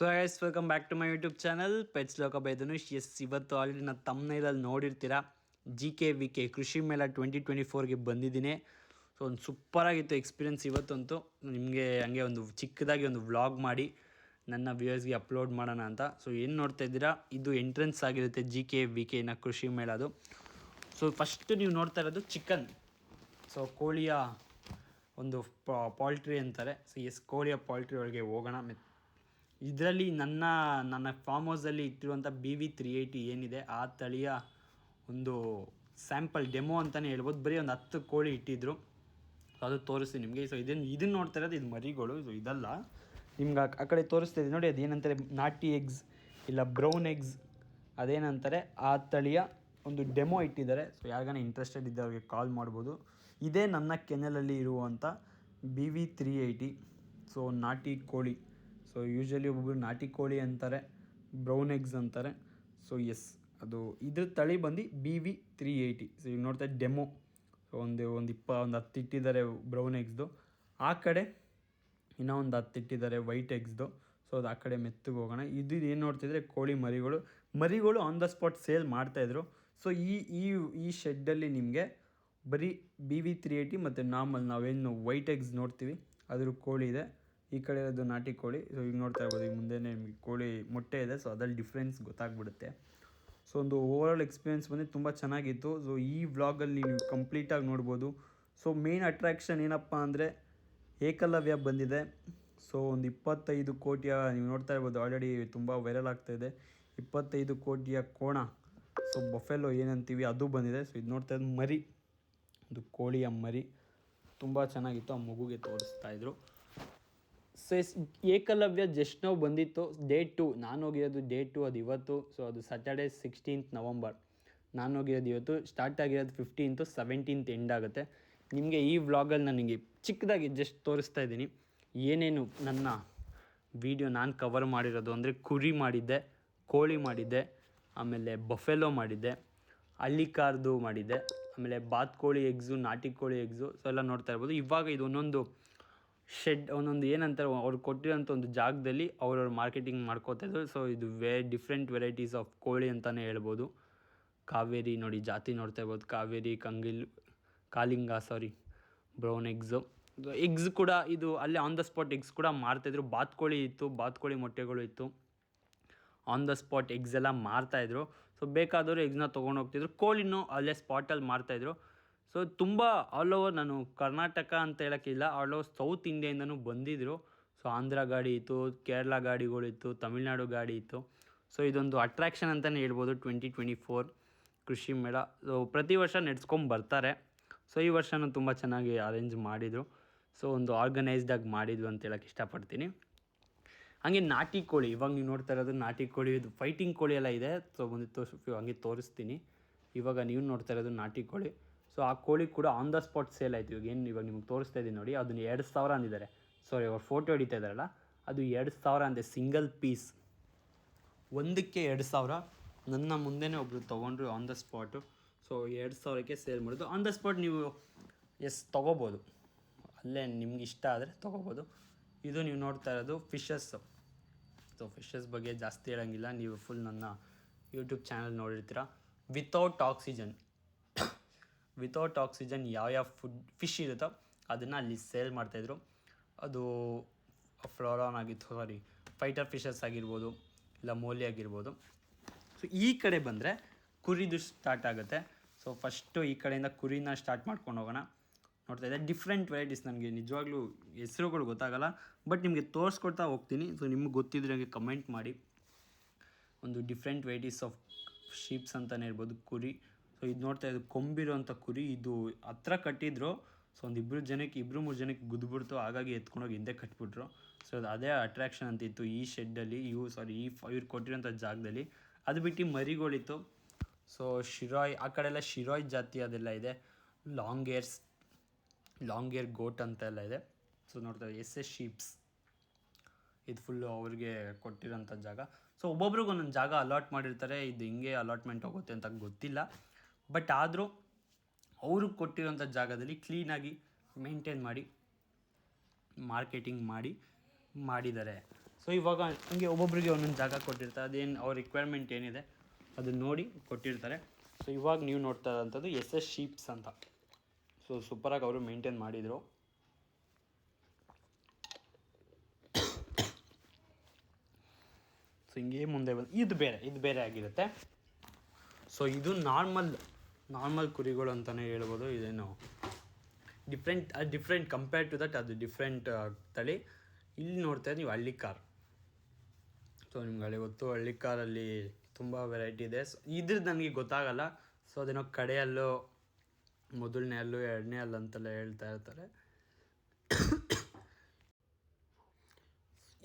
So yes welcome back to my YouTube channel pets Loka by Dhanush yes ಇವತ್ತು already ನಾನು ತಮ್ಮನೇಲಲ್ಲಿ ನೋಡಿರ್ತೀರ? G K V K ಕೃಷಿ ಮೇಳ ಟ್ವೆಂಟಿ ಟ್ವೆಂಟಿ ಫೋರ್ಗೆ ಬಂದಿದ್ದೀನಿ. ಸೊ ಒಂದು ಸೂಪರಾಗಿತ್ತು ಎಕ್ಸ್ಪೀರಿಯನ್ಸ್ ಇವತ್ತಂತೂ. ನಿಮಗೆ ಹಂಗೆ ಒಂದು ಚಿಕ್ಕದಾಗಿ ಒಂದು ವ್ಲಾಗ್ ಮಾಡಿ ನನ್ನ ವ್ಯೂಯರ್ಸ್ಗೆ ಅಪ್ಲೋಡ್ ಮಾಡೋಣ ಅಂತ. ಸೊ ಏನು ನೋಡ್ತಾ ಇದ್ದೀರಾ? ಇದು ಎಂಟ್ರೆನ್ಸ್ ಆಗಿರುತ್ತೆ ಜಿ ಕೆ ವಿ ಕೆನ ಕೃಷಿ ಮೇಳದು ಸೊ ಫಸ್ಟ್ ನೀವು ನೋಡ್ತಾ ಇರೋದು ಚಿಕನ್ ಸೊ ಕೋಳಿಯ ಒಂದು ಪಾಲ್ಟ್ರಿ ಅಂತಾರೆ. ಸೊ ಎಸ್ ಕೋಳಿಯ ಪಾಲ್ಟ್ರಿ ಒಳಗೆ ಹೋಗೋಣ. ಇದರಲ್ಲಿ ನನ್ನ ನನ್ನ ಫಾರ್ಮ್ ಹೌಸಲ್ಲಿ ಇಟ್ಟಿರುವಂಥ ಬಿ ವಿ ತ್ರೀ ಏಯ್ಟಿ ಏನಿದೆ, ಆ ತಳಿಯ ಒಂದು ಸ್ಯಾಂಪಲ್ ಡೆಮೋ ಅಂತಲೇ ಹೇಳ್ಬೋದು. ಬರೀ ಒಂದು ಹತ್ತು ಕೋಳಿ ಇಟ್ಟಿದ್ರು. ಅದು ತೋರಿಸ್ತೀನಿ ನಿಮಗೆ. ಸೊ ಇದನ್ನು ಇದನ್ನು ನೋಡ್ತಾ ಇರೋದು ಇದು ಮರಿಗಳು. ಸೊ ಇದಲ್ಲ. ನಿಮ್ಗೆ ಆ- ಕಡೆ ತೋರಿಸ್ತಾ ಇದೆ ನೋಡಿ ಅದೇನಂತಾರೆ ನಾಟಿ ಎಗ್ಸ್ ಇಲ್ಲ ಬ್ರೌನ್ ಎಗ್ಸ್ ಅದೇನಂತಾರೆ? ಆ ತಳಿಯ ಒಂದು ಡೆಮೋ ಇಟ್ಟಿದ್ದಾರೆ. ಸೊ ಯಾರಿಗಾನ ಇಂಟ್ರೆಸ್ಟೆಡ್ ಇದ್ದವ್ರಿಗೆ ಕಾಲ್ ಮಾಡ್ಬೋದು. ಇದೇ ನನ್ನ ಕೆನಲಲ್ಲಿ ಇರುವಂಥ B V three eighty so ನಾಟಿ ಕೋಳಿ. ಸೊ ಯೂಶ್ವಲಿ ಒಬ್ಬೊಬ್ರು ನಾಟಿ ಕೋಳಿ ಅಂತಾರೆ ಬ್ರೌನ್ ಎಗ್ಸ್ ಅಂತಾರೆ. ಸೊ ಎಸ್ ಅದು ಇದ್ರ ತಳಿ ಬಂದು B V three eighty so ಈಗ ನೋಡ್ತಾ ಡೆಮೋ ಒಂದು ಒಂದು ಇಪ್ಪ, ಒಂದು ಹತ್ತು ಇಟ್ಟಿದ್ದಾರೆ ಬ್ರೌನ್ ಎಗ್ಸ್ದು ಆ ಕಡೆ ಇನ್ನೂ ಒಂದು ಹತ್ತು ಇಟ್ಟಿದ್ದಾರೆ ವೈಟ್ ಎಗ್ಸ್ದು ಸೊ ಅದು ಆ ಕಡೆ ಮೆತ್ತಗೆ ಹೋಗೋಣ. ಇದು ಏನು ನೋಡ್ತಿದ್ರೆ ಕೋಳಿ ಮರಿಗಳು. ಮರಿಗಳು ಆನ್ ದ ಸ್ಪಾಟ್ ಸೇಲ್ ಮಾಡ್ತಾಯಿದ್ರು ಸೊ ಈ ಈ ಈ ಶೆಡ್ಡಲ್ಲಿ ನಿಮಗೆ ಬರೀ ಬಿ ವಿ ತ್ರೀ ಏಯ್ಟಿ ಮತ್ತು ನಾರ್ಮಲ್ ನಾವೇನು ವೈಟ್ ಎಗ್ಸ್ ನೋಡ್ತೀವಿ. ಅದ್ರ ಕೋಳಿ ಇದೆ. ಈ ಕಡೆ ಇರೋದು ನಾಟಿ ಕೋಳಿ. ಸೊ ಈಗ ನೋಡ್ತಾ ಇರ್ಬೋದು ಈಗ ಮುಂದೆ ನಿಮಗೆ ಕೋಳಿ ಮೊಟ್ಟೆ ಇದೆ. ಸೊ ಅದ್ರಲ್ಲಿ ಡಿಫ್ರೆನ್ಸ್ ಗೊತ್ತಾಗ್ಬಿಡುತ್ತೆ. ಸೊ ಒಂದು ಓವರಾಲ್ ಎಕ್ಸ್ಪೀರಿಯೆನ್ಸ್ ಬಂದು ತುಂಬ ಚೆನ್ನಾಗಿತ್ತು. ಸೊ ಈ ವ್ಲಾಗಲ್ಲಿ ನೀವು ಕಂಪ್ಲೀಟಾಗಿ ನೋಡ್ಬೋದು. ಸೊ ಮೇನ್ ಅಟ್ರಾಕ್ಷನ್ ಏನಪ್ಪ ಅಂದರೆ ಏಕಲವ್ಯ ಬಂದಿದೆ. ಸೊ ಒಂದು ಇಪ್ಪತ್ತೈದು ಕೋಟಿಯ, ನೀವು ನೋಡ್ತಾ ಇರ್ಬೋದು ಆಲ್ರೆಡಿ ತುಂಬ ವೈರಲ್ ಆಗ್ತಾ ಇದೆ. ಇಪ್ಪತ್ತೈದು ಕೋಟಿಯ ಕೋಣ. ಸೊ ಬಫೆಲೋ ಏನಂತೀವಿ, ಅದು ಬಂದಿದೆ. ಸೊ ಇದು ನೋಡ್ತಾ ಇದ್ದು ಮರಿ. ಒಂದು ಕೋಳಿಯ ಮರಿ. ತುಂಬ ಚೆನ್ನಾಗಿತ್ತು, ಆ ಮಗುಗೆ ತೋರಿಸ್ತಾ ಇದ್ರು. ಸೊ ಎಸ್ ಏಕಲವ್ಯ ಜಸ್ಟ್ ನಾವು ಬಂದಿತ್ತು ಡೇ ಟು ನಾನು ಹೋಗಿರೋದು ಡೇ ಟು ಅದು ಇವತ್ತು ಸೊ ಅದು ಸ್ಯಾಟರ್ಡೆ ಸಿಕ್ಸ್ಟೀನ್ತ್ ನವಂಬರ್ ನಾನು ಹೋಗಿರೋದು ಇವತ್ತು ಸ್ಟಾರ್ಟ್ ಆಗಿರೋದು ಫಿಫ್ಟೀನ್ತು ಸೆವೆಂಟೀನ್ತ್ ಎಂಡ್ ಆಗುತ್ತೆ. ನಿಮಗೆ ಈ ವ್ಲಾಗಲ್ಲಿ ನನಗೆ ಚಿಕ್ಕದಾಗಿ ಜಸ್ಟ್ ತೋರಿಸ್ತಾ ಇದ್ದೀನಿ. ಏನೇನು ನನ್ನ ವಿಡಿಯೋ ನಾನು ಕವರ್ ಮಾಡಿರೋದು ಅಂದರೆ ಕುರಿ ಮಾಡಿದ್ದೆ, ಕೋಳಿ ಮಾಡಿದ್ದೆ, ಆಮೇಲೆ ಬಫೆಲೋ ಮಾಡಿದ್ದೆ ಹಳ್ಳಿ ಕಾರ್ದು ಮಾಡಿದ್ದೆ, ಆಮೇಲೆ ಬಾತ್ಕೋಳಿ ಎಗ್ಸು ನಾಟಿ ಕೋಳಿ ಎಗ್ಸು ಸೊ ಎಲ್ಲ ನೋಡ್ತಾ ಇರ್ಬೋದು. ಇವಾಗ ಇದು ಒಂದೊಂದು ಶೆಡ್ ಒಂದೊಂದು ಏನಂತಾರೆ, ಅವ್ರು ಕೊಟ್ಟಿರೋಂಥ ಒಂದು ಜಾಗದಲ್ಲಿ ಅವ್ರವ್ರು ಮಾರ್ಕೆಟಿಂಗ್ ಮಾಡ್ಕೋತಾ ಇದ್ರು. ಸೊ ಇದು ವೇ ಡಿಫ್ರೆಂಟ್ ವೆರೈಟೀಸ್ ಆಫ್ ಕೋಳಿ ಅಂತಲೇ ಹೇಳ್ಬೋದು. ಕಾವೇರಿ ನೋಡಿ, ಜಾತಿ ನೋಡ್ತಾ ಇರ್ಬೋದು. ಕಾವೇರಿ, ಕಂಗಿಲ್, ಕಾಲಿಂಗ ಸಾರಿ ಬ್ರೌನ್ ಎಗ್ಸು ಎಗ್ಸ್ ಕೂಡ ಇದು ಅಲ್ಲಿ ಆನ್ ದ ಸ್ಪಾಟ್ ಎಗ್ಸ್ ಕೂಡ ಮಾರ್ತಾಯಿದ್ರು ಬಾತ್ಕೋಳಿ ಇತ್ತು ಬಾತ್ಕೋಳಿ ಮೊಟ್ಟೆಗಳು ಇತ್ತು. ಆನ್ ದ ಸ್ಪಾಟ್ ಎಗ್ಸ್ ಎಲ್ಲ ಮಾರ್ತಾಯಿದ್ರು ಸೊ ಬೇಕಾದವರು ಎಗ್ಸ್ನ ತೊಗೊಂಡು ಹೋಗ್ತಿದ್ರು. ಕೋಳಿನೂ ಅಲ್ಲೇ ಸ್ಪಾಟಲ್ಲಿ ಮಾರ್ತಾಯಿದ್ರು ಸೊ ತುಂಬ ಆಲ್ ಓವರ್ ನಾನು ಕರ್ನಾಟಕ ಅಂತ ಹೇಳೋಕ್ಕಿಲ್ಲ. ಆಲ್ ಓವರ್ ಸೌತ್ ಇಂಡಿಯಾಯಿಂದನೂ ಬಂದಿದ್ದರು ಸೊ ಆಂಧ್ರ ಗಾಡಿ ಇತ್ತು ಕೇರಳ ಗಾಡಿಗಳಿತ್ತು ತಮಿಳ್ನಾಡು ಗಾಡಿ ಇತ್ತು. ಸೊ ಇದೊಂದು ಅಟ್ರಾಕ್ಷನ್ ಅಂತಲೇ ಹೇಳ್ಬೋದು ಟ್ವೆಂಟಿ ಟ್ವೆಂಟಿ ಫೋರ್ ಕೃಷಿ ಮೇಳ. ಸೊ ಪ್ರತಿ ವರ್ಷ ನಡೆಸ್ಕೊಂಡು ಬರ್ತಾರೆ. ಸೊ ಈ ವರ್ಷನೂ ತುಂಬ ಚೆನ್ನಾಗಿ ಅರೇಂಜ್ ಮಾಡಿದರು. ಸೊ ಒಂದು ಆರ್ಗನೈಸ್ಡಾಗಿ ಮಾಡಿದ್ವು ಅಂತ ಹೇಳೋಕ್ಕೆ ಇಷ್ಟಪಡ್ತೀನಿ. ಹಾಗೆ ನಾಟಿ ಕೋಳಿ, ಇವಾಗ ನೀವು ನೋಡ್ತಾ ಇರೋದು ನಾಟಿ ಕೋಳಿ, ಇದು ಫೈಟಿಂಗ್ ಕೋಳಿ ಎಲ್ಲ ಇದೆ. ಸೊ ಒಂದು ತೋರಿಸ್ ಹಂಗೆ ತೋರಿಸ್ತೀನಿ. ಇವಾಗ ನೀವು ನೋಡ್ತಾ ಇರೋದು ನಾಟಿ ಕೋಳಿ. ಸೊ ಆ ಕೋಳಿ ಕೂಡ ಆನ್ ದ ಸ್ಪಾಟ್ ಸೇಲ್ ಆಯಿತು. ಇವಾಗ ಏನು ಇವಾಗ ನಿಮ್ಗೆ ತೋರಿಸ್ತಾ ಇದ್ದೀನಿ ನೋಡಿ, ಅದನ್ನು ಎರಡು ಸಾವಿರ ಅಂದಿದ್ದಾರೆ. ಸಾರಿ ಅವ್ರು ಫೋಟೋ ಹಿಡಿತಾ ಇದ್ದಾರಲ್ಲ, ಅದು ಎರಡು ಸಾವಿರ ಅಂದೆ ಸಿಂಗಲ್ ಪೀಸ್ ಒಂದಕ್ಕೆ ಎರಡು ಸಾವಿರ. ನನ್ನ ಮುಂದೆನೇ ಒಬ್ಬರು ತೊಗೊಂಡ್ರು ಆನ್ ದ ಸ್ಪಾಟು ಸೊ ಎರಡು ಸಾವಿರಕ್ಕೆ ಸೇಲ್ ಮಾಡೋದು ಆನ್ ದ ಸ್ಪಾಟ್ ನೀವು ಎಸ್ ತೊಗೋಬೋದು. ಅಲ್ಲೇ ನಿಮ್ಗೆ ಇಷ್ಟ ಆದರೆ ತೊಗೋಬೋದು. ಇದು ನೀವು ನೋಡ್ತಾ ಇರೋದು ಫಿಶಸ್ಸು ಸೊ ಫಿಶಸ್ ಬಗ್ಗೆ ಜಾಸ್ತಿ ಹೇಳೋಂಗಿಲ್ಲ. ನೀವು ಫುಲ್ ನನ್ನ ಯೂಟ್ಯೂಬ್ ಚಾನಲ್ ನೋಡಿರ್ತೀರ. ವಿತೌಟ್ ಆಕ್ಸಿಜನ್ ವಿತೌಟ್ ಆಕ್ಸಿಜನ್ ಯಾವ ಫುಡ್ ಫಿಶ್ ಇರುತ್ತೋ ಅದನ್ನು ಅಲ್ಲಿ ಸೇಲ್ ಮಾಡ್ತಾಯಿದ್ರು ಅದು ಫ್ಲೋರಾನ್ ಆಗಿತ್ತು ಸಾರಿ ಫೈಟರ್ ಫಿಶಸ್ ಆಗಿರ್ಬೋದು, ಇಲ್ಲ ಮೋಲಿ ಆಗಿರ್ಬೋದು. ಸೊ ಈ ಕಡೆ ಬಂದರೆ ಕುರಿದು ಸ್ಟಾರ್ಟ್ ಆಗುತ್ತೆ. ಸೊ ಫಸ್ಟು ಈ ಕಡೆಯಿಂದ ಕುರಿನ ಸ್ಟಾರ್ಟ್ ಮಾಡ್ಕೊಂಡು ಹೋಗೋಣ. ನೋಡ್ತಾ ಇದ್ದೆ ಡಿಫ್ರೆಂಟ್ ವೆರೈಟೀಸ್ ನನಗೆ ನಿಜವಾಗ್ಲೂ ಹೆಸರುಗಳು ಗೊತ್ತಾಗಲ್ಲ ಬಟ್ ನಿಮಗೆ ತೋರಿಸ್ಕೊಡ್ತಾ ಹೋಗ್ತೀನಿ. ಸೊ ನಿಮ್ಗೆ ಗೊತ್ತಿದ್ರೆ ನನಗೆ ಕಮೆಂಟ್ ಮಾಡಿ. ಒಂದು ಡಿಫ್ರೆಂಟ್ ವೆರೈಟೀಸ್ ಆಫ್ ಶೀಪ್ಸ್ ಅಂತಲೇ ಇರ್ಬೋದು, ಕುರಿ. ಸೊ ಇದು ನೋಡ್ತಾ ಇದ್ದು ಕೊಂಬಿರುವಂಥ ಕುರಿ. ಇದು ಹತ್ರ ಕಟ್ಟಿದ್ರು. ಸೊ ಒಂದು ಇಬ್ಬರು ಜನಕ್ಕೆ ಇಬ್ಬರು ಮೂರು ಜನಕ್ಕೆ ಗುದ್ಬಿಡ್ತು ಹಾಗಾಗಿ ಎತ್ಕೊಂಡೋಗಿ ಹಿಂದೆ ಕಟ್ಬಿಟ್ರು. ಸೊ ಅದು ಅದೇ ಅಟ್ರಾಕ್ಷನ್ ಅಂತಿತ್ತು ಈ ಶೆಡ್ಡಲ್ಲಿ ಇವು ಸಾರಿ ಈ ಇವ್ರು ಕೊಟ್ಟಿರೋಂಥ ಜಾಗದಲ್ಲಿ. ಅದು ಬಿಟ್ಟು ಮರಿಗಳಿತ್ತು. ಸೊ ಶಿರಾಯ್, ಆ ಕಡೆ ಎಲ್ಲ ಶಿರಾಯ್ ಜಾತಿ ಅದೆಲ್ಲ ಇದೆ. Long ears long ear goat ಅಂತ ಎಲ್ಲ ಇದೆ. ಸೊ ನೋಡ್ತಾ ಎಸ್ ಎಸ್ ಶೀಪ್ಸ್ ಇದು ಫುಲ್ಲು ಅವ್ರಿಗೆ ಕೊಟ್ಟಿರೋಂಥ ಜಾಗ. ಸೊ ಒಬ್ಬೊಬ್ರಿಗೆ ಒಂದೊಂದು ಜಾಗ ಅಲಾಟ್ ಮಾಡಿರ್ತಾರೆ. ಇದು ಹಿಂಗೆ ಅಲಾಟ್ಮೆಂಟ್ ಹೋಗುತ್ತೆ ಅಂತ ಗೊತ್ತಿಲ್ಲ. ಬಟ್ ಆದರೂ ಅವರು ಕೊಟ್ಟಿರೋಂಥ ಜಾಗದಲ್ಲಿ ಕ್ಲೀನಾಗಿ ಮೇಂಟೈನ್ ಮಾಡಿ ಮಾರ್ಕೆಟಿಂಗ್ ಮಾಡಿ, ಮಾಡಿದ್ದಾರೆ. ಸೊ ಇವಾಗ ಹಂಗೆ ಒಬ್ಬೊಬ್ಬರಿಗೆ ಒಂದೊಂದು ಜಾಗ ಕೊಟ್ಟಿರ್ತಾರೆ. ಅದೇನು ಅವ್ರ ರಿಕ್ವೈರ್ಮೆಂಟ್ ಏನಿದೆ ಅದನ್ನ ನೋಡಿ ಕೊಟ್ಟಿರ್ತಾರೆ. ಸೊ ಇವಾಗ ನೀವು ನೋಡ್ತಾ ಇರೋಂಥದ್ದು ಎಸ್ ಎಸ್ ಶೀಪ್ಸ್ ಅಂತ. ಸೊ ಸೂಪರಾಗಿ ಅವರು ಮೇಂಟೈನ್ ಮಾಡಿದರು. ಸೊ ಹಿಂಗೆ ಮುಂದೆ ಬಂದು ಇದು ಬೇರೆ ಇದು ಬೇರೆ ಆಗಿರುತ್ತೆ. ಸೊ ಇದು ನಾರ್ಮಲ್ ನಾರ್ಮಲ್ ಕುರಿಗಳು ಅಂತಲೇ ಹೇಳ್ಬೋದು, ಇದೇನು different different compare to that ಅದು ಡಿಫ್ರೆಂಟ್ ತಳಿ. ಇಲ್ಲಿ ನೋಡ್ತಾ ನೀವು ಹಳ್ಳಿ ಕಾರ್. ಸೊ ನಿಮ್ಗೆ ಹಳ್ಳಿ ಗೊತ್ತು ಹಳ್ಳಿ ಕಾರಲ್ಲಿ ತುಂಬ ವೆರೈಟಿ ಇದೆ. ಸೊ ಇದ್ರದ್ದು ನನಗೆ ಗೊತ್ತಾಗಲ್ಲ. ಸೊ ಅದೇನೋ ಕಡೆಯಲ್ಲೂ, ಮೊದಲನೇ ಅಲ್ಲು, ಎರಡನೇ ಅಲ್ಲ ಅಂತೆಲ್ಲ ಹೇಳ್ತಾ ಇರ್ತಾರೆ.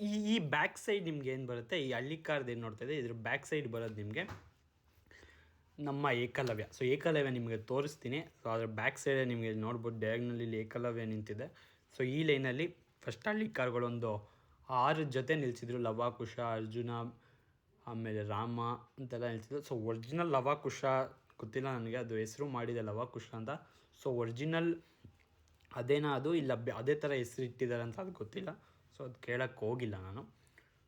ಈ ಈ ಬ್ಯಾಕ್ ಸೈಡ್ ನಿಮ್ಗೆ ಏನು ಬರುತ್ತೆ? ಈ ಹಳ್ಳಿ ಕಾರ್ದು ಏನು ನೋಡ್ತಾ ಇದೆ ಇದ್ರ ಬ್ಯಾಕ್ ಸೈಡ್ ಬರೋದು ನಿಮಗೆ ನಮ್ಮ ಏಕಲವ್ಯ. ಸೊ ಏಕಲವ್ಯ ನಿಮಗೆ ತೋರಿಸ್ತೀನಿ. ಸೊ ಅದರ ಬ್ಯಾಕ್ ಸೈಡ್ ನಿಮಗೆ ನೋಡ್ಬೋದು ಡಯಾಗ್ನಲ್ಲಿ ಏಕಲವ್ಯ ನಿಂತಿದೆ. ಸೊ ಈ ಲೈನಲ್ಲಿ ಫಸ್ಟ್ ಹಳ್ಳಿ ಕಾರ್ಗಳೊಂದು ಆರು ಜೊತೆ ನಿಲ್ಸಿದ್ರು. ಲವಾಕುಶ, ಅರ್ಜುನ, ಆಮೇಲೆ ರಾಮ ಅಂತೆಲ್ಲ ನಿಲ್ಸಿದ್ರು. ಸೊ ಒರಿಜಿನಲ್ ಲವಾಕುಶ ಗೊತ್ತಿಲ್ಲ ನನಗೆ, ಅದು ಹೆಸರು ಮಾಡಿದೆ ಲವಾಕುಶ ಅಂತ. ಸೊ ಒರಿಜಿನಲ್ ಅದೇನೋ ಅದು? ಇಲ್ಲ ಅದೇ ಥರ ಹೆಸರು ಇಟ್ಟಿದ್ದಾರೆ ಅಂತ ಅದು ಗೊತ್ತಿಲ್ಲ. ಸೊ ಅದು ಕೇಳೋಕ್ಕೆ ಹೋಗಿಲ್ಲ ನಾನು.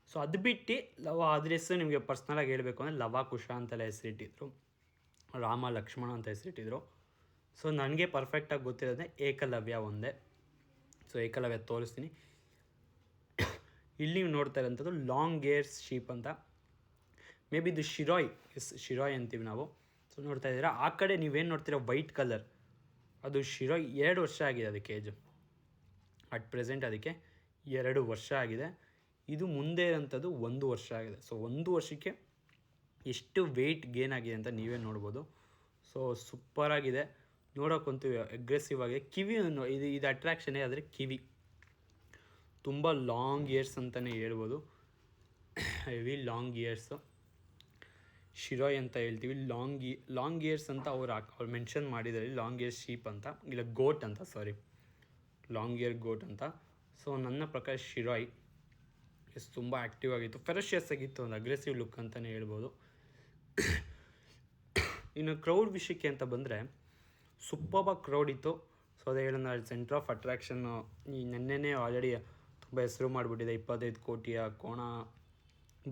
ಸೊ ಅದು ಬಿಟ್ಟು ಲವ ಅದ್ರ ಹೆಸರು ನಿಮಗೆ ಪರ್ಸ್ನಲಾಗಿ ಹೇಳಬೇಕು ಅಂದರೆ ಲವಾಕುಶ ಅಂತೆಲ್ಲ ಹೆಸರಿಟ್ಟಿದ್ರು ರಾಮ ಲಕ್ಷ್ಮಣ ಅಂತ ಹೆಸರಿಟ್ಟಿದ್ರು. ಸೊ ನನಗೆ ಪರ್ಫೆಕ್ಟಾಗಿ ಗೊತ್ತಿರೋದೇ ಏಕಲವ್ಯ ಒಂದೇ. ಸೊ ಏಕಲವ್ಯ ತೋರಿಸ್ತೀನಿ. ಇಲ್ಲಿ ನೀವು ನೋಡ್ತಾ ಇರೋಂಥದ್ದು ಲಾಂಗ್ ಗೇರ್ಸ್ ಶೀಪ್ ಅಂತ. ಮೇ ಬಿ ಇದು ಶಿರಾಯ್, ಎಸ್ ಶಿರಾಯ್ ಅಂತೀವಿ ನಾವು. ಸೊ ನೋಡ್ತಾ ಇದ್ದೀರಾ? ಆ ಕಡೆ ನೀವೇನು ನೋಡ್ತೀರಾ? ವೈಟ್ ಕಲರ್ ಅದು ಶಿರಾಯ್ ಎರಡು ವರ್ಷ ಆಗಿದೆ ಅದಕ್ಕೆ ಏಜು ಅಟ್ ಪ್ರೆಸೆಂಟ್ ಅದಕ್ಕೆ ಎರಡು ವರ್ಷ ಆಗಿದೆ. ಇದು ಮುಂದೆ ಇರೋಂಥದ್ದು ಒಂದು ವರ್ಷ ಆಗಿದೆ. ಸೊ ಒಂದು ವರ್ಷಕ್ಕೆ ಎಷ್ಟು ವೆಯ್ಟ್ ಗೇನ್ ಆಗಿದೆ ಅಂತ ನೀವೇ ನೋಡ್ಬೋದು. ಸೊ ಸೂಪರಾಗಿದೆ ನೋಡೋಕ್ಕಂತೂ ಅಗ್ರೆಸಿವ್ ಆಗಿದೆ ಕಿವಿ ಇದು ಇದು ಅಟ್ರಾಕ್ಷನೇ ಆದರೆ ಕಿವಿ. ತುಂಬ ಲಾಂಗ್ ಇಯರ್ಸ್ ಅಂತಲೇ ಹೇಳ್ಬೋದು. ಹೆವಿ ಲಾಂಗ್ ಇಯರ್ಸು ಶಿರೋಯ್ ಅಂತ ಹೇಳ್ತೀವಿ. ಲಾಂಗ್ ಲಾಂಗ್ ಇಯರ್ಸ್ ಅಂತ ಅವ್ರು ಹಾಕಿ, ಅವ್ರು ಮೆನ್ಷನ್ ಮಾಡಿದ್ದಾರೆ ಲಾಂಗ್ ಇಯರ್ಸ್ ಶೀಪ್ ಅಂತ. ಇಲ್ಲ ಗೋಟ್ ಅಂತ ಸಾರಿ ಲಾಂಗ್ ಇಯರ್ ಗೋಟ್ ಅಂತ. ಸೊ ನನ್ನ ಪ್ರಕಾರ ಶಿರಾಯ್ ಎಸ್ ತುಂಬ ಆ್ಯಕ್ಟಿವ್ ಆಗಿತ್ತು. ಫೆರಶಿಯಸ್ ಆಗಿತ್ತು, ಒಂದು ಅಗ್ರೆಸಿವ್ ಲುಕ್ ಅಂತಲೇ ಹೇಳ್ಬೋದು. ಇನ್ನು ಕ್ರೌಡ್ ವಿಷಯಕ್ಕೆ ಅಂತ ಬಂದರೆ ಸುಪ್ಪಬ ಕ್ರೌಡ್ ಇತ್ತು. ಸೊ ಅದೇ ಹೇಳೋಣ ಸೆಂಟ್ರ್ ಆಫ್ ಅಟ್ರಾಕ್ಷನ್ನು ಈ ನೆನ್ನೆನೇ ಆಲ್ರೆಡಿ ತುಂಬ ಹೆಸರು ಮಾಡಿಬಿಟ್ಟಿದೆ. ಇಪ್ಪತ್ತೈದು ಕೋಟಿಯ ಕೋಣ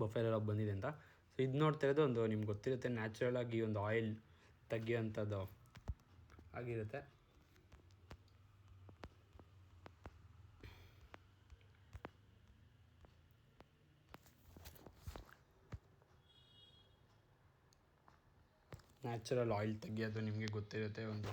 ಬಫೆಲೆಲ್ಲ ಬಂದಿದೆ ಅಂತ. ಸೊ ಇದು ನೋಡ್ತಾ ಇರೋದು ಒಂದು ನಿಮ್ಗೆ ಗೊತ್ತಿರುತ್ತೆ ನ್ಯಾಚುರಲ್ ಆಗಿ ಒಂದು ಆಯಿಲ್ ತೆಗಿಯೋಂಥದ್ದು ಆಗಿರುತ್ತೆ. ನ್ಯಾಚುರಲ್ ಆಯಿಲ್ ತೆಗಿಯೋದು ನಿಮಗೆ ಗೊತ್ತಿರುತ್ತೆ ಒಂದು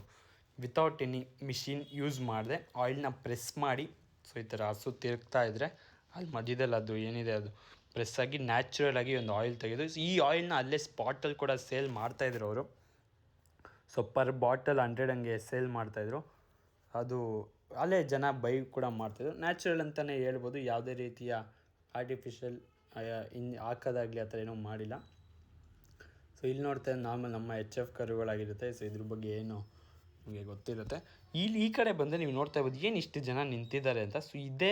ವಿತೌಟ್ ಎನಿ ಮಿಷಿನ್ ಯೂಸ್ ಮಾಡಿದೆ. ಆಯಿಲ್ನ ಪ್ರೆಸ್ ಮಾಡಿ ಸೊ ಈ ಥರ ಹಸು ತಿರುಗ್ತಾ ಇದ್ದರೆ ಅಲ್ಲಿ ಮಧ್ಯದಲ್ಲಿ ಅದು ಏನಿದೆ ಅದು ಪ್ರೆಸ್ ಆಗಿ ನ್ಯಾಚುರಲ್ ಆಗಿ ಒಂದು ಆಯಿಲ್ ತೆಗೆದು, ಈ ಆಯಿಲ್ನ ಅಲ್ಲೇ ಸ್ಪಾಟಲ್ಲಿ ಕೂಡ ಸೇಲ್ ಮಾಡ್ತಾಯಿದ್ರು ಅವರು. ಸೊ ಪರ್ ಬಾಟಲ್ ಹಂಡ್ರೆಡ್ ಹಂಗೆ ಸೇಲ್ ಮಾಡ್ತಾಯಿದ್ರು ಅದು ಅಲ್ಲೇ ಜನ ಬೈ ಕೂಡ ಮಾಡ್ತಾಯಿದ್ರು ನ್ಯಾಚುರಲ್ ಅಂತಲೇ ಹೇಳ್ಬೋದು, ಯಾವುದೇ ರೀತಿಯ ಆರ್ಟಿಫಿಷಿಯಲ್ ಇನ್, ಹಾಕೋದಾಗಲಿ ಆ ಥರ ಏನೂ ಮಾಡಿಲ್ಲ. ಸೊ ಇಲ್ಲಿ ನೋಡ್ತಾ ನಾರ್ಮಲ್ ನಮ್ಮ ಎಚ್ ಎಫ್ ಕರುಗಳಾಗಿರುತ್ತೆ ಸೊ ಇದ್ರ ಬಗ್ಗೆ ಏನು ನಿಮಗೆ ಗೊತ್ತಿರುತ್ತೆ. ಇಲ್ಲಿ ಈ ಕಡೆ ಬಂದರೆ ನೀವು ನೋಡ್ತಾ ಇರ್ಬೋದು ಏನು ಇಷ್ಟು ಜನ ನಿಂತಿದ್ದಾರೆ ಅಂತ. ಸೊ ಇದೇ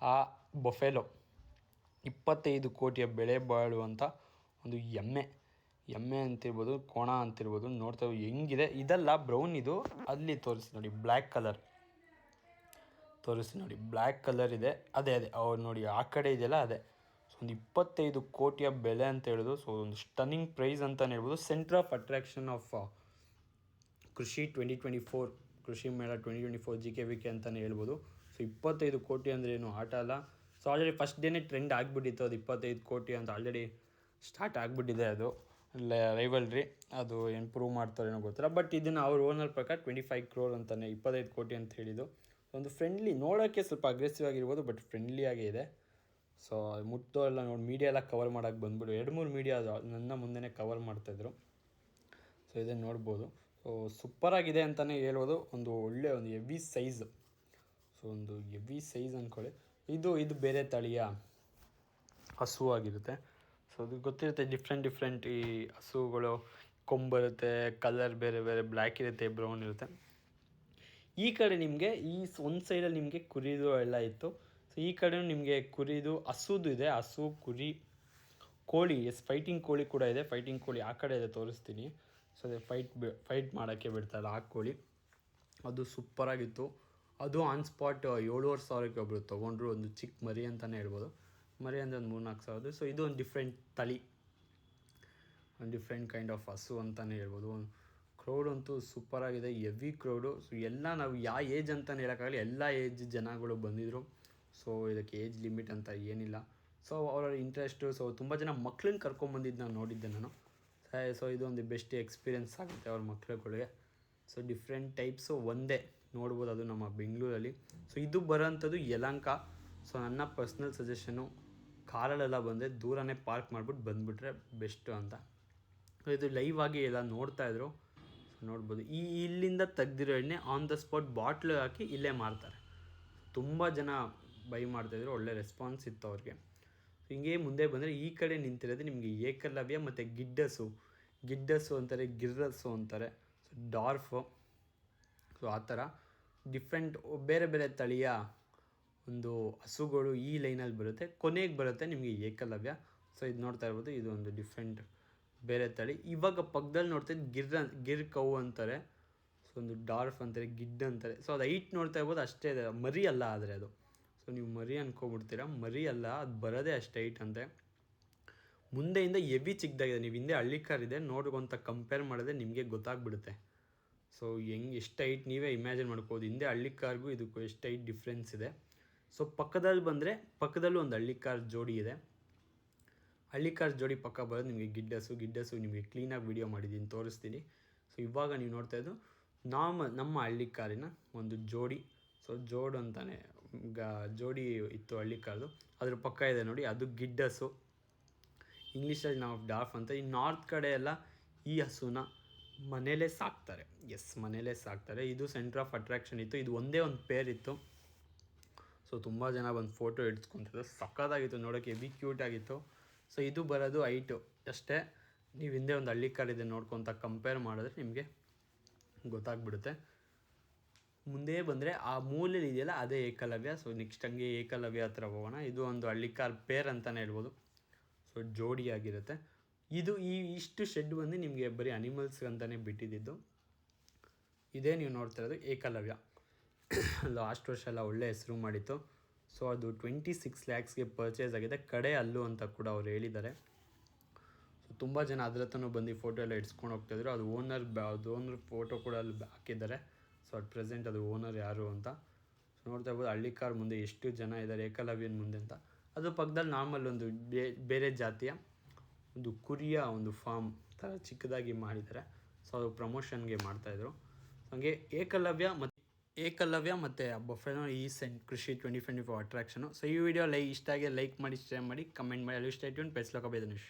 ಆ ಬೊಫೆಲೋ ಇಪ್ಪತ್ತೈದು ಕೋಟಿಯ ಬೆಳೆ ಬಾಳುವಂಥ ಒಂದು ಎಮ್ಮೆ. ಎಮ್ಮೆ ಅಂತಿರ್ಬೋದು, ಕೋಣ ಅಂತಿರ್ಬೋದು ನೋಡ್ತಾ ಹೆಂಗಿದೆ. ಇದೆಲ್ಲ ಬ್ರೌನ್ ಇದು. ಅಲ್ಲಿ ತೋರಿಸಿ ನೋಡಿ ಬ್ಲ್ಯಾಕ್ ಕಲರ್ ತೋರಿಸಿ ನೋಡಿ ಬ್ಲ್ಯಾಕ್ ಕಲರ್ ಇದೆ. ಅದೇ ಅದೇ. ಅವ್ರು ನೋಡಿ, ಆ ಕಡೆ ಇದೆಯಲ್ಲ, ಅದೇ. ಒಂದು ಇಪ್ಪತ್ತೈದು ಕೋಟಿಯ ಬೆಲೆ ಅಂತ ಹೇಳೋದು ಸೊ ಒಂದು ಸ್ಟನ್ನಿಂಗ್ ಪ್ರೈಸ್ ಅಂತಲೇ ಹೇಳ್ಬೋದು. Centre of attraction of Krishi twenty twenty four Krishi Mela twenty twenty four G K V K ಅಂತಲೇ ಹೇಳ್ಬೋದು. ಸೊ ಇಪ್ಪತ್ತೈದು ಕೋಟಿ ಅಂದರೆ ಏನು? ಆಟ ಅಲ್ಲ. ಸೊ ಆಲ್ರೆಡಿ ಫಸ್ಟ್ ಡೇನೇ ಟ್ರೆಂಡ್ ಆಗಿಬಿಟ್ಟಿತ್ತು. ಅದು ಇಪ್ಪತ್ತೈದು ಕೋಟಿ ಅಂತ ಆಲ್ರೆಡಿ ಸ್ಟಾರ್ಟ್ ಆಗಿಬಿಟ್ಟಿದೆ ಅದು. ರೈವಲ್ರಿ ಅದು ಏನು ಪ್ರೂವ್ ಮಾಡ್ತಾರೇನೋ ಗೊತ್ತಿಲ್ಲ. ಬಟ್ ಇದನ್ನು ಅವ್ರ ಓನರ್ ಪ್ರಕಾರ ಟ್ವೆಂಟಿ ಫೈವ್ ಕ್ರೋರ್ ಅಂತಲೇ ಇಪ್ಪತ್ತೈದು ಕೋಟಿ ಅಂತ ಹೇಳಿದ್ದು. ಒಂದು ಫ್ರೆಂಡ್ಲಿ ನೋಡೋಕ್ಕೆ ಸ್ವಲ್ಪ ಅಗ್ರೆಸಿವ್ ಆಗಿರ್ಬೋದು ಬಟ್ ಫ್ರೆಂಡ್ಲಿ ಆಗೇ ಇದೆ. ಸೊ ಮುಟ್ಟೋ ಎಲ್ಲ ನೋಡಿ ಮೀಡಿಯಾ ಎಲ್ಲ ಕವರ್ ಮಾಡೋಕ್ಕೆ ಬಂದ್ಬಿಡು. ಎರಡು ಮೂರು ಮೀಡಿಯಾ ನನ್ನ ಮುಂದೆನೇ ಕವರ್ ಮಾಡ್ತಾಯಿದ್ರು ಸೊ ಇದನ್ನು ನೋಡ್ಬೋದು. ಸೊ ಸೂಪರಾಗಿದೆ ಅಂತಲೇ ಹೇಳ್ಬೋದು. ಒಂದು ಒಳ್ಳೆ, ಒಂದು ಎವಿ ಸೈಜ್ ಸೊ ಒಂದು ಎವಿ ಸೈಜ್ ಅಂದ್ಕೊಳ್ಳಿ ಇದು ಇದು ಬೇರೆ ತಳಿಯ ಹಸು ಆಗಿರುತ್ತೆ. ಸೊ ಅದು ಗೊತ್ತಿರುತ್ತೆ ಡಿಫ್ರೆಂಟ್ ಡಿಫ್ರೆಂಟ್ ಈ ಹಸುಗಳು, ಕೊಂಬರುತ್ತೆ ಕಲರ್ ಬೇರೆ ಬೇರೆ ಬ್ಲ್ಯಾಕ್ ಇರುತ್ತೆ ಬ್ರೌನ್ ಇರುತ್ತೆ. ಈ ಕಡೆ ನಿಮಗೆ, ಈ ಒಂದು ಸೈಡಲ್ಲಿ ನಿಮಗೆ ಕುರಿದು ಎಲ್ಲ ಇತ್ತು. ಸೊ ಈ ಕಡೆ ನಿಮಗೆ ಕುರಿದು ಹಸುದು ಇದೆ, ಹಸು, ಕುರಿ, ಕೋಳಿ ಎಸ್ ಫೈಟಿಂಗ್ ಕೋಳಿ ಕೂಡ ಇದೆ ಫೈಟಿಂಗ್ ಕೋಳಿ ಆ ಕಡೆ ಇದೆ ತೋರಿಸ್ತೀನಿ. ಸೊ ಅದೇ ಫೈಟ್ ಫೈಟ್ ಮಾಡೋಕ್ಕೆ ಬಿಡ್ತಾರೆ ಆ ಕೋಳಿ. ಅದು ಸೂಪರಾಗಿತ್ತು ಅದು ಆನ್ ಸ್ಪಾಟ್ ಏಳುವರೆ ಸಾವಿರಕ್ಕೆ ಒಬ್ಬರು ತೊಗೊಂಡ್ರು, ಒಂದು ಚಿಕ್ಕ ಮರಿ ಅಂತಲೇ ಹೇಳ್ಬೋದು. ಮರಿ ಅಂದರೆ ಒಂದು ಮೂರ್ನಾಲ್ಕು ಸಾವಿರದ್ದು. ಸೊ ಇದು ಒಂದು ಡಿಫ್ರೆಂಟ್ ತಳಿ. ಒಂದು ಡಿಫ್ರೆಂಟ್ ಕೈಂಡ್ ಆಫ್ ಹಸು ಅಂತಲೇ ಹೇಳ್ಬೋದು. ಕ್ರೌಡ್ ಅಂತೂ ಸೂಪರಾಗಿದೆ ಎವಿ ಕ್ರೌಡು ಸೊ ಎಲ್ಲ ನಾವು ಯಾವ ಏಜ್ ಅಂತಲೇ ಹೇಳೋಕ್ಕಾಗಲಿ ಎಲ್ಲ ಏಜ್ ಜನಗಳು ಬಂದಿದ್ದರು ಸೊ ಇದಕ್ಕೆ ಏಜ್ ಲಿಮಿಟ್ ಅಂತ ಏನಿಲ್ಲ. ಸೊ ಅವರ ಇಂಟ್ರೆಸ್ಟು ಸೊ ತುಂಬ ಜನ ಮಕ್ಳನ್ನ ಕರ್ಕೊಂಬಂದಿದ್ದು ನಾನು ನೋಡಿದ್ದೆ ನಾನು. ಸೊ ಇದು ಒಂದು ಬೆಸ್ಟ್ ಎಕ್ಸ್ಪೀರಿಯೆನ್ಸ್ ಆಗುತ್ತೆ ಅವ್ರ ಮಕ್ಳುಗಳಿಗೆ. ಸೊ ಡಿಫ್ರೆಂಟ್ ಟೈಪ್ಸು ಒಂದೇ. ನೋಡ್ಬೋದು ಅದು ನಮ್ಮ ಬೆಂಗಳೂರಲ್ಲಿ. ಸೊ ಇದು ಬರೋಂಥದ್ದು ಯಲಂಕ. ಸೊ ನನ್ನ ಪರ್ಸ್ನಲ್ ಸಜೆಷನು ಕಾರಲ್ಲೆಲ್ಲ ಬಂದರೆ ದೂರನೇ ಪಾರ್ಕ್ ಮಾಡಿಬಿಟ್ಟು ಬಂದುಬಿಟ್ರೆ ಬೆಸ್ಟು ಅಂತ. ಸೊ ಇದು ಲೈವ್ ಆಗಿ ಎಲ್ಲ ನೋಡ್ತಾ ಇದ್ರು. ನೋಡ್ಬೋದು. ಈ ಇಲ್ಲಿಂದ ತೆಗ್ದಿರೋ ಎಣ್ಣೆ ಆನ್ ದ ಸ್ಪಾಟ್ ಬಾಟ್ಲು ಹಾಕಿ ಇಲ್ಲೇ ಮಾರ್ತಾರೆ. ತುಂಬ ಜನ ಬೈ ಮಾಡ್ತಾಯಿದ್ರು ಒಳ್ಳೆ ರೆಸ್ಪಾನ್ಸ್ ಇತ್ತು ಅವ್ರಿಗೆ. ಹಿಂಗೆ ಮುಂದೆ ಬಂದರೆ ಈ ಕಡೆ ನಿಂತಿರೋದು ನಿಮಗೆ ಏಕಲವ್ಯ ಮತ್ತು ಗಿಡ್ಡಸು. ಗಿಡ್ಡಸು ಅಂತಾರೆ ಗಿರ್ರಸ್ಸು ಅಂತಾರೆ. ಸೊ ಡಾರ್ಫು. ಸೊ ಆ ಥರ ಡಿಫ್ರೆಂಟ್ ಬೇರೆ ಬೇರೆ ತಳಿಯ ಒಂದು ಹಸುಗಳು ಈ ಲೈನಲ್ಲಿ ಬರುತ್ತೆ. ಕೊನೆಗೆ ಬರುತ್ತೆ ನಿಮಗೆ ಏಕಲವ್ಯ. ಸೊ ಇದು ನೋಡ್ತಾ ಇರ್ಬೋದು, ಇದು ಒಂದು ಡಿಫ್ರೆಂಟ್ ಬೇರೆ ತಳಿ. ಇವಾಗ ಪಕ್ಕದಲ್ಲಿ ನೋಡ್ತಾ ಇದ್ದು ಗಿರ್ ಗಿರ್ ಕೌ ಅಂತಾರೆ. ಸೊ ಒಂದು ಡಾರ್ಫ್ ಅಂತಾರೆ ಗಿಡ್ ಅಂತಾರೆ. ಸೊ ಅದು ಹೈಟ್ ನೋಡ್ತಾ ಇರ್ಬೋದು, ಅಷ್ಟೇ ಇದೆ. ಮರಿ ಅಲ್ಲ ಆದರೆ ಅದು. ಸೊ ನೀವು ಮರಿ ಅಂದ್ಕೊಬಿಡ್ತೀರಾ ಮರಿ ಅಲ್ಲ, ಅದು ಬರೋದೇ ಅಷ್ಟು ಏಟ್ ಅಂತೆ. ಮುಂದೆಯಿಂದ ಎವಿ ಚಿಕ್ಕದಾಗಿದೆ. ನೀವು ಹಿಂದೆ ಹಳ್ಳಿ ಕಾರ್ ಇದೆ, ನೋಡ್ಕೊಂತ ಕಂಪೇರ್ ಮಾಡಿದ್ರೆ ನಿಮಗೆ ಗೊತ್ತಾಗ್ಬಿಡುತ್ತೆ. ಸೊ ಹೆಂಗೆ ಎಷ್ಟು ಹೈಟ್ ನೀವೇ ಇಮ್ಯಾಜಿನ್ ಮಾಡ್ಕೋದು ಹಿಂದೆ ಹಳ್ಳಿ ಕಾರ್ಗೂ ಇದಕ್ಕೂ ಎಷ್ಟು ಹೈಟ್ ಡಿಫ್ರೆನ್ಸ್ ಇದೆ. ಸೊ ಪಕ್ಕದಲ್ಲಿ ಬಂದರೆ, ಪಕ್ಕದಲ್ಲೂ ಒಂದು ಹಳ್ಳಿ ಕಾರ್ ಜೋಡಿ ಇದೆ. ಹಳ್ಳಿ ಕಾರ್ ಜೋಡಿ ಪಕ್ಕ ಬರೋದು ನಿಮಗೆ ಗಿಡ್ಡಸು. ಗಿಡ್ಡಸು ನಿಮಗೆ ಕ್ಲೀನಾಗಿ ವಿಡಿಯೋ ಮಾಡಿದ್ದೀನಿ, ತೋರಿಸ್ತೀನಿ. ಸೊ ಇವಾಗ ನೀವು ನೋಡ್ತಾ ಇದ್ದು ನಾಮ, ನಮ್ಮ ಹಳ್ಳಿ ಕಾರಿನ ಒಂದು ಜೋಡಿ. ಸೊ ಜೋಡ್ ಅಂತಾನೆ ಗ, ಜೋಡಿ ಇತ್ತು ಹಳ್ಳಿ ಕಾಲು ಅದ್ರ ಪಕ್ಕ ಇದೆ ನೋಡಿ, ಅದು ಗಿಡ್ಡಸು. ಇಂಗ್ಲೀಷಲ್ಲಿ ನಾವು ಡಾಫ್ ಅಂತ, ಈ ನಾರ್ತ್ ಕಡೆ ಎಲ್ಲ ಈ ಹಸುನ ಮನೇಲೇ ಸಾಕ್ತಾರೆ. ಎಸ್, ಮನೇಲೇ ಸಾಕ್ತಾರೆ. ಇದು ಸೆಂಟ್ರ್ ಆಫ್ ಅಟ್ರಾಕ್ಷನ್ ಇತ್ತು. ಇದು ಒಂದೇ ಒಂದು ಪೇರ್ ಇತ್ತು ಸೊ, ತುಂಬ ಜನ ಬಂದು ಫೋಟೋ ಇಡ್ಸ್ಕೊಂತಿದ್ರು ಸಕ್ಕತ್ತಾಗಿತ್ತು ನೋಡೋಕ್ಕೆ ಎಬಿ ಕ್ಯೂಟ್ ಆಗಿತ್ತು. ಸೊ, ಇದು ಬರೋದು ಐಟು ಅಷ್ಟೇ ನೀವು ಹಿಂದೆ ಒಂದು ಹಳ್ಳಿ ಕಾರ್ ಇದೆ ನೋಡ್ಕೊತ ಕಂಪೇರ್ ಮಾಡಿದ್ರೆ ನಿಮಗೆ ಗೊತ್ತಾಗ್ಬಿಡುತ್ತೆ. ಮುಂದೆ ಬಂದರೆ ಆ ಮೂಲೆಯಲ್ಲಿ ಇದೆಯಲ್ಲ ಅದೇ ಏಕಲವ್ಯ. ಸೊ ನೆಕ್ಸ್ಟ್ ಹಂಗೆ ಏಕಲವ್ಯ ಹತ್ರ ಹೋಗೋಣ. ಇದು ಒಂದು ಹಳ್ಳಿಕಾರ್ ಪೇರ್ ಅಂತಲೇ ಹೇಳ್ಬೋದು. ಸೊ ಜೋಡಿಯಾಗಿರುತ್ತೆ ಇದು ಈ ಇಷ್ಟು ಶೆಡ್ ಬಂದು ನಿಮಗೆ ಬರೀ ಅನಿಮಲ್ಸ್ ಅಂತಲೇ ಬಿಟ್ಟಿದ್ದು. ಇದೇ ನೀವು ನೋಡ್ತಾ ಇರೋದು ಏಕಲವ್ಯ. ಲಾಸ್ಟ್ ವರ್ಷ ಎಲ್ಲ ಒಳ್ಳೆ ಹೆಸರು ಮಾಡಿತ್ತು. ಸೊ ಅದು ಟ್ವೆಂಟಿ ಸಿಕ್ಸ್ ಲ್ಯಾಕ್ಸ್ಗೆ ಪರ್ಚೇಸ್ ಆಗಿದೆ. ಕಡೆ ಅಲ್ಲು ಅಂತ ಕೂಡ ಅವ್ರು ಹೇಳಿದ್ದಾರೆ. ಸೊ ತುಂಬ ಜನ ಅದ್ರ ಹತ್ರನೂ ಬಂದು ಫೋಟೋ ಎಲ್ಲ ಇಡ್ಸ್ಕೊಂಡು ಹೋಗ್ತಾಯಿದ್ರು ಅದು ಓನರ್ ಅದು ಓನರ್ ಫೋಟೋ ಕೂಡ ಅಲ್ಲಿ ಹಾಕಿದ್ದಾರೆ. ಸೊ ಅಟ್ ಪ್ರೆಸೆಂಟ್ ಅದು ಓನರ್ ಯಾರು ಅಂತ. ನೋಡ್ತಾ ಇರ್ಬೋದು, ಹಳ್ಳಿ ಕಾರ್ ಮುಂದೆ ಎಷ್ಟು ಜನ ಇದ್ದಾರೆ, ಏಕಲವ್ಯನ ಮುಂದೆ ಅಂತ. ಅದು ಪಕ್ಕದಲ್ಲಿ ನಾರ್ಮಲ್ ಒಂದು ಬೇರೆ ಜಾತಿಯ ಒಂದು ಕುರಿಯ ಒಂದು ಫಾರ್ಮ್ ಥರ ಚಿಕ್ಕದಾಗಿ ಮಾಡಿದ್ದಾರೆ. ಸೊ ಅದು ಪ್ರಮೋಷನ್ಗೆ ಮಾಡ್ತಾಯಿದ್ರು ಹಾಗೆ ಏಕಲವ್ಯ ಮತ್ತು ಏಕಲವ್ಯ ಮತ್ತು ಬಫೆನೋ ಈ ಸೆಂಟ್ ಕೃಷಿ twenty twenty four attraction so ಈ ವಿಡಿಯೋ ಲೈ ಇಷ್ಟ ಆಗಿ ಲೈಕ್ ಮಾಡಿ ಶೇರ್ ಮಾಡಿ ಕಮೆಂಟ್ ಮಾಡಿ. ಅಲ್ಲಿ ಸ್ಟೇಟ್ಯೂನ್ ಪೆಸ್ಲೋಕ ಬೇದನುಷ್